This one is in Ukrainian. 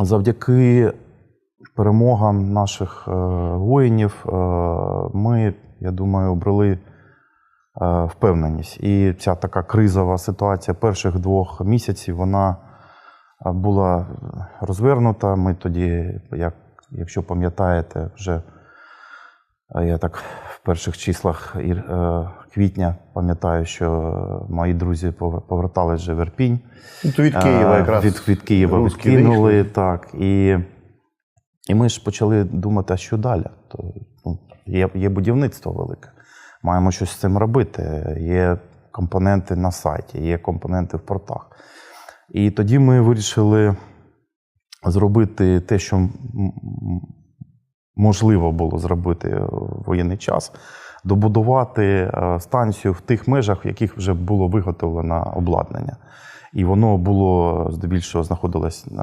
завдяки перемогам наших е, воїнів е, ми, я думаю, обрели е, впевненість. І ця така кризова ситуація перших двох місяців вона була розвернута. Ми тоді, як, якщо пам'ятаєте, вже Я так в перших числах е, квітня пам'ятаю, що мої друзі повер- повертались вже в Ірпінь. То від Києва Е, якраз. Від, від Києва відкинули, вийшли. так. І, і ми ж почали думати, а що далі? То, ну, є, є будівництво велике. Маємо щось з цим робити. Є компоненти на сайті, є компоненти в портах. І тоді ми вирішили зробити те, що можливо було зробити в воєнний час, добудувати е, станцію в тих межах, в яких вже було виготовлено обладнання. І воно було здебільшого знаходилось на